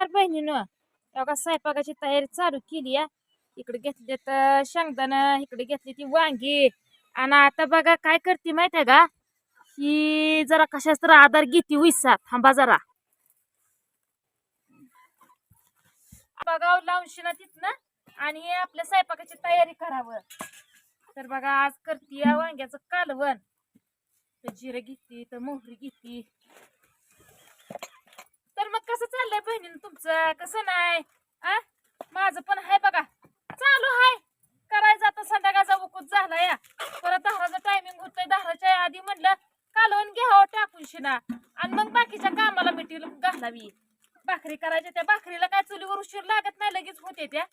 तर बहिणीनं तेव्हा स्वयंपाकाची तयारी चालू केली या इकडे घेतले तर शेंगदाणा इकडे घेतली ती वांगी. आणि आता बघा काय करते माहिती आहे का? ही जरा कशाच तर आधार घेते विसा थांबा जरा. बघावं हो, लावशी ना तिथनं आणि आपल्या स्वयंपाकाची तयारी करावं. तर बघा आज करते या वांग्याचं कालवण. तर जिरं घेते तर मोहरी घेते. कसं चाललंय बहिणीनं तुमचं? कसं नाही? आ? माझं पण आहे बघा. चालू आहे. करायचं आता संध्याकाळचा उकूत झाला या परत दहाराचं टायमिंग होतंय. दहाराच्या आधी म्हणलं कालवण घ्यावं टाकून शिना. आणि मग बाकीच्या कामाला मिटील घालावी. भाकरी करायच्या त्या भाकरीला काय चुलीवर उशीर लागत नाही लगेच होते त्या.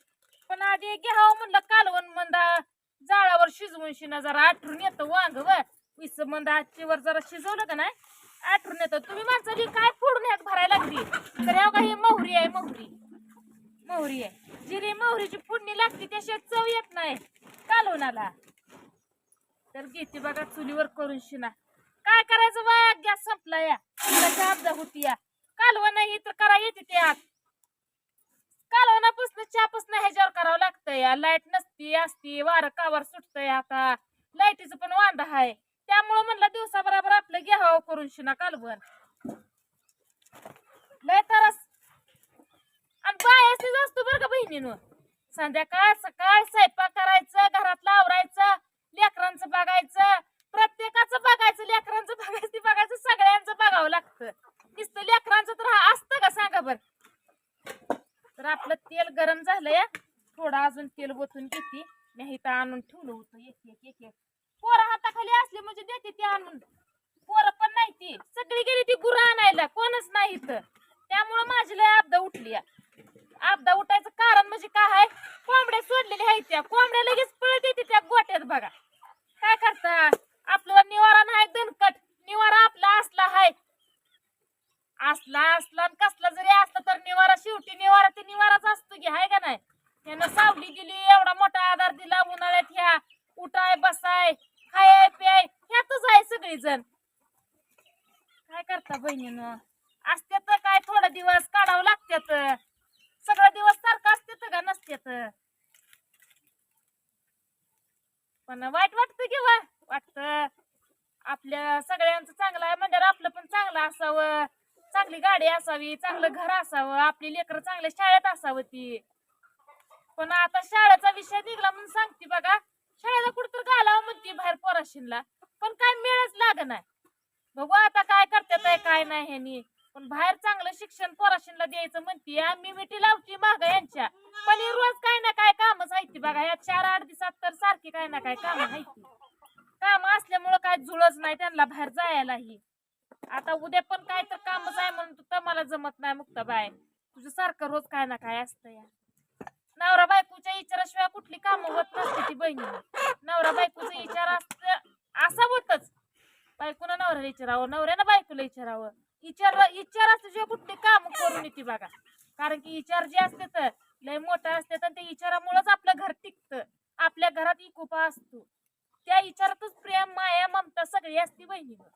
पण आधी घ्यावं म्हणलं कालवण मंदा जाळावर शिजवून शिना जरा. आठरून येतं वांग व. वीस मंदा आजचीवर जरा शिजवलं का नाही? आठरून येतं. तुम्ही माणसाची काय फोडून यात भरायला लागली? तर या काही मोहरी आहे मोहरी. मोहरी आहे. जिरी मोहरीची फोडणी लागते त्याशिवाय चव येत नाही. कालवणाला तर घेते बघा चुलीवर करून शिना. काय करायचं बा? गॅस संपला या. त्याच्या होती या. कालवण नाही तर करा येते ते आत. कालवणापासून चहापासून ह्याच्यावर करावं लागतं या. लाइट नसती असती वारं कावर सुटतंय आता. लाईटीचं पण वांदा आहे त्यामुळं म्हणलं दिवसा बरोबर आपलं घ्यावं करून शिना कालवण. लय तरस. आणि बायासनीच असतो बरं का बहिणीनं. संध्याकाळ सकाळ स्वयंपाक करायचं घरातलं आवरायचं लेकरांचं बघायचं प्रत्येकाचं बघायचं लेकरांचं बघायचं बघायचं सगळ्यांचं बघावं लागतं. नुसतं लेकरांचं तर हा असतं का सांगा बर? तर आपलं तेल गरम झालं या थोडं अजून तेल ओतून घेते. मी इथं आणून ठेवलं होतं. एक एक एक एक पोरं हाताखाली असले म्हणजे देते ते आणून पोरं पण नाही ती सगळी गेली ती गुरं आणायला. कोणच नाही इथं. त्यामुळं माझी लय आपदा उठली आपदा उठायचं कारण म्हणजे काय आहे कोंबड्या सोडलेल्या आहेत त्या. कोंबड्या लगेच पळत येते त्या गोट्यात बघा. काय करता? आपल्याला निवारा नाही दणकट. निवारा आपला असला हाय. असला असला आणि कसला जरी असला तर निवारा शेवटी निवारा ते निवाराच असतो की हाय का नाही? यानं सावली गेली एवढा मोठा आधार दिला उन्हाळ्यात ह्या. उठाय बसाय खाय प्याय ह्यातच आहे सगळी जण काय करता बहिणीनं? असते तर काय थोडा दिवस काढावं लागत्यात. सगळा दिवस सारखं असते का नसत्यात? पण वाईट वाटत किंवा वाटत. आपल्या सगळ्यांचं चांगलं आहे म्हणजे आपलं पण चांगलं असावं. चांगली गाडी असावी चांगलं घर असावं आपली लेकरं चांगल्या शाळेत असावं ती. पण आता शाळेचा विषय निघला म्हणून सांगते बघा. शाळेला कुठं तर घालावं म्हणते बाहेर पोराशीनला पण काय मिळच लाग नाही बघू आता काय करतात आहे, काय नाही ह्यानी पण बाहेर चांगलं शिक्षण पोराशीनला द्यायचं म्हणते मी मिठी लावती माग यांच्या. पण रोज काय ना काय कामच आहे ती बघा या चार आठ दिवसात तर सारखी काय ना काय काम आहे काम असल्यामुळं काय जुळच नाही त्यांना बाहेर जायलाही. आता उद्या पण काय तर कामच आहे म्हणून तर मला जमत नाही मुक्ता बाय. तुझं सारखं रोज काय ना काय असतं या. नवरा बायकोच्या विचाराशिवाय कुठली कामं होत नसते ती बहिणी नवरा बायकोचा विचार असत असा होतच. बायकोनं नवऱ्याला विचारावं नवऱ्यानं बायकोला विचारावं विचार विचार जे कुठले काम करून येते बघा. कारण की विचार जे असते तर लय मोठं असते तर त्या विचारामुळेच आपलं घर टिकतं. आपल्या घरात इकोपा असतो. त्या विचारातच प्रेम माया ममता सगळी असते बहिणीवर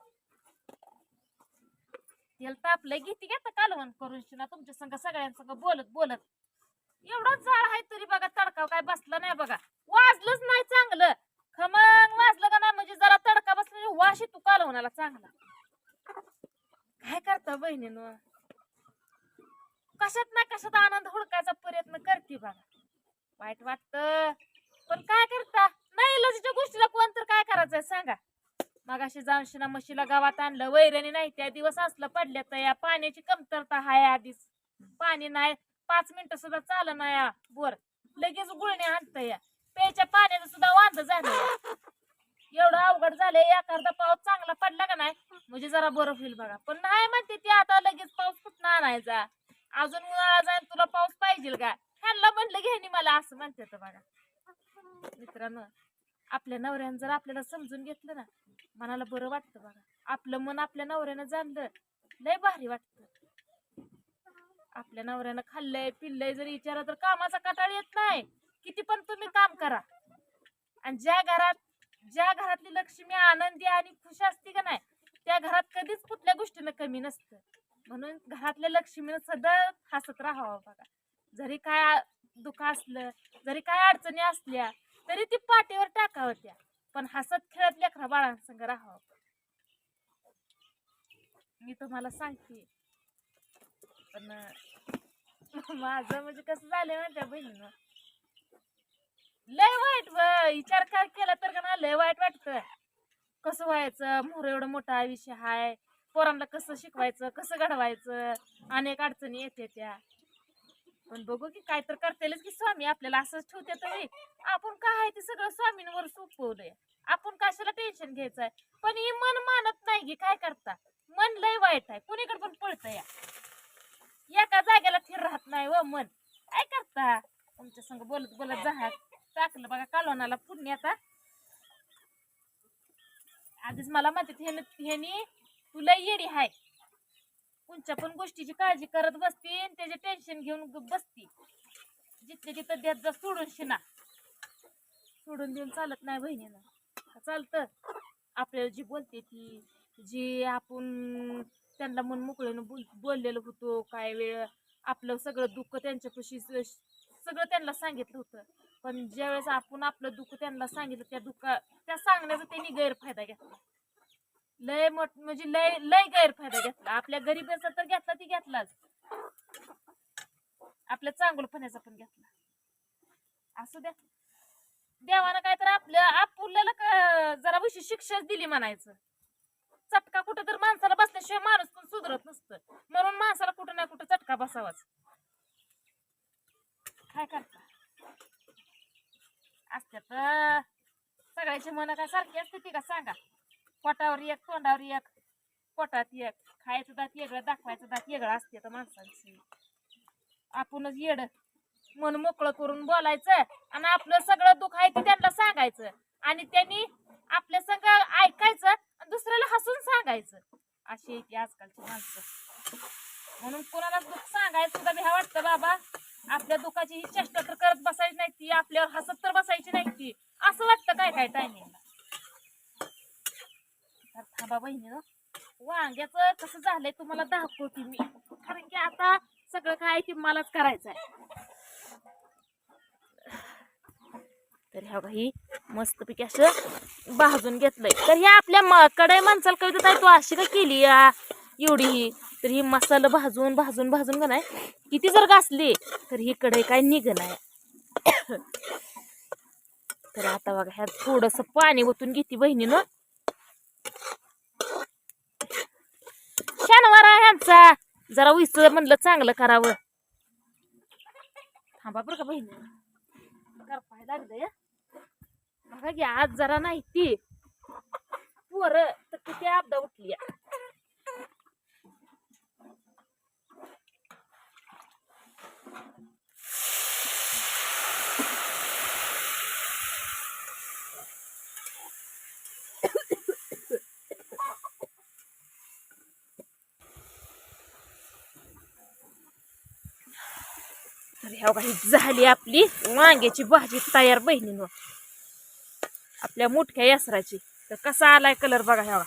तेल तापलंय घेते घेता कालवण करून शिना. तुमच्या संग सगळ्यांसंग बोलत बोलत एवढा जाळ आहे तरी बघा तडका काय बसला नाही बघा वाजलंच नाही चांगलं खमंग वाजलं का नाही म्हणजे जरा तडका बसला म्हणजे वाशी तू चांगला. काय करता बहिणीनं? कशात ना कशात आनंद हुडकायचा प्रयत्न करते बघा. वाईट वाटत पण काय करता? नाही लजीच्या गोष्टीला कोण तर काय करायचंय सांगा. मगाशी अशी जाऊन म्हशीला गावात आणलं वैरणी नाही त्या दिवस असलं पडल्या तर या पाण्याची कमतरता हाय आधीच. पाणी नाही पाच मिनिटं सुद्धा चाल ना या बोर. लगेच गुळणे आणत या. प्यायच्या पाण्याचं सुद्धा वांद झालं एवढं अवघड झालंय एखादा पाऊस चांगला पडला का नाही म्हणजे जरा बरं होईल बघा. पण नाही म्हणते ती आता लगेच पाऊस कुठं आणायचा. अजून उन्हाळा जाईल तुला पाऊस पाहिजे का? ह्यांना म्हणलं घेणी मला असं म्हणते तर बघा. मित्रांनो आपल्या नवऱ्यानं जर आपल्याला समजून घेतलं ना मनाला बरं वाटतं बघा. आपलं मन आपल्या नवऱ्यानं जाणलं लय भारी वाटतं. आपल्या नवऱ्यानं खाल्लंय पिल्लंय जर विचारा तर कामाचा कटाळ येत नाही. किती पण तुम्ही काम करा. आणि ज्या घरात ज्या घरातली लक्ष्मी आनंदी आणि खुश असते का नाही त्या घरात कधीच कुठल्या गोष्टीनं कमी नसतं. म्हणून घरातल्या लक्ष्मीनं सदा हसत राहावं बघा. जरी काय दुःख असलं जरी काय अडचणी असल्या तरी ती पाठीवर टाकावं त्या. पण हसत खेळत लेकरा बाळांसंग राहावं मी तुम्हाला सांगते. पण माझं म्हणजे कसं झालं माझ्या बहिणीनं? लय वाईट व विचार काय केला तर का ना लय वाईट वाटतं. कसं व्हायचं? मोर एवढं मोठा आयुष्य हाय. पोरांना कसं शिकवायचं? कसं घडवायचं? अनेक अडचणी येते त्या. पण बघू की काय तर करतेलच की स्वामी आपल्याला असंच ठेवते तरी. आपण काय आहे ते सगळं स्वामींवर सोपवलंय. आपण कशाला टेन्शन घ्यायचंय? पण ही मन मानत नाही की काय करता. मन लय वाईट आहे. कुणीकडे पण पळतं या. एका जागेला थिर राहत नाही व मन. काय करता? तुमच्या संग बोलत बोलत जा. टाकलं बघा कालवणाला पुण्य आता. आधीच मला म्हणते ह्यानी तुला येडी हाय. कोणत्या पण गोष्टीची काळजी करत बसती आणि त्याचे टेन्शन घेऊन बसती. जिथले तिथं देत जा सोडून शिना. सोडून देऊन चालत नाही बहिणीनं. चालतं. आपल्याला जी बोलते ती जी आपण त्यांना मन मोकळ्यानं बोल बोललेलं होतो काय वेळ आपलं सगळं दुःख त्यांच्यापाशी सगळं त्यांना सांगितलं होतं. पण ज्यावेळेस आपण आपलं दुःख त्यांना सांगितलं त्या दुःखा त्या सांगण्याचा त्यांनी गैरफायदा घेतला. लय मोठ म्हणजे लय लय गैरफायदा घेतला. आपल्या गरीबाचा तर घेतला ती घेतलाच. आपल्या चांगलपणाचा पण घेतला. असू द्या. देवानं काय तर आपल्या आपल्याला का जरा विशेष शिक्षाच दिली म्हणायचं. चटका कुठं तर माणसाला बसल्याशिवाय माणूस पण सुधरत नसतं. म्हणून माणसाला कुठं ना कुठं चटका बसावाच. काय करता? असत्यात सगळ्याची मनं काय सारखी असते ती का सांगा? पोटावर एक तोंडावर एक पोटात एक खायचं दात वेगळं दाखवायचं दात वेगळं असते तर माणसांची. आपणच येड मन मोकळं करून बोलायचं आणि आपलं सगळं दुःख आहे ते त्यांना सांगायचं. आणि त्यांनी आपल्या संग ऐकायचं आणि दुसऱ्याला हसून सांगायचं. अशी आहे ती आजकालची माणसं. म्हणून कोणाला दुःख सांगायचं सुद्धा भ्या वाटतं बाबा. आपल्या दुःखाची ही चेष्टा तर करत बसायची नाही ती आपल्यावर हसत तर बसायची नाही ती. असं वाटतं काय काय टायमिंगला तर थांबा बहिणीनं कसं झालंय तुम्हाला दाखवते मी. कारण की आता सगळं काय ते मलाच करायचं आहे तर ह्या काही मस्तपैकी असं भाजून घेतलंय. तर ह्या आपल्या कडाई माणसाला कविता आहे तू अशी का केली या? एवढी ही? तर ही मसाला भाजून भाजून भाजून का नाही किती जर घासली तर ही कढई काय निघ नाही तर आता बघा ह्यात थोडस पाणी ओतून घेते बहिणीनं. शनिवार आहे ह्यांचा. जरा उस म्हणलं चांगलं करावं. थांबा बरं का बहिणी. करपाय बघा की आज जरा नाही ती. पोर तर किती आपदा उठली तर ह्या काही झाली आपली. वांग्याची भाजी तयार बहिणीनं. आपल्या मोठ्या यासराची. तर कसा आलाय कलर बघा ह्या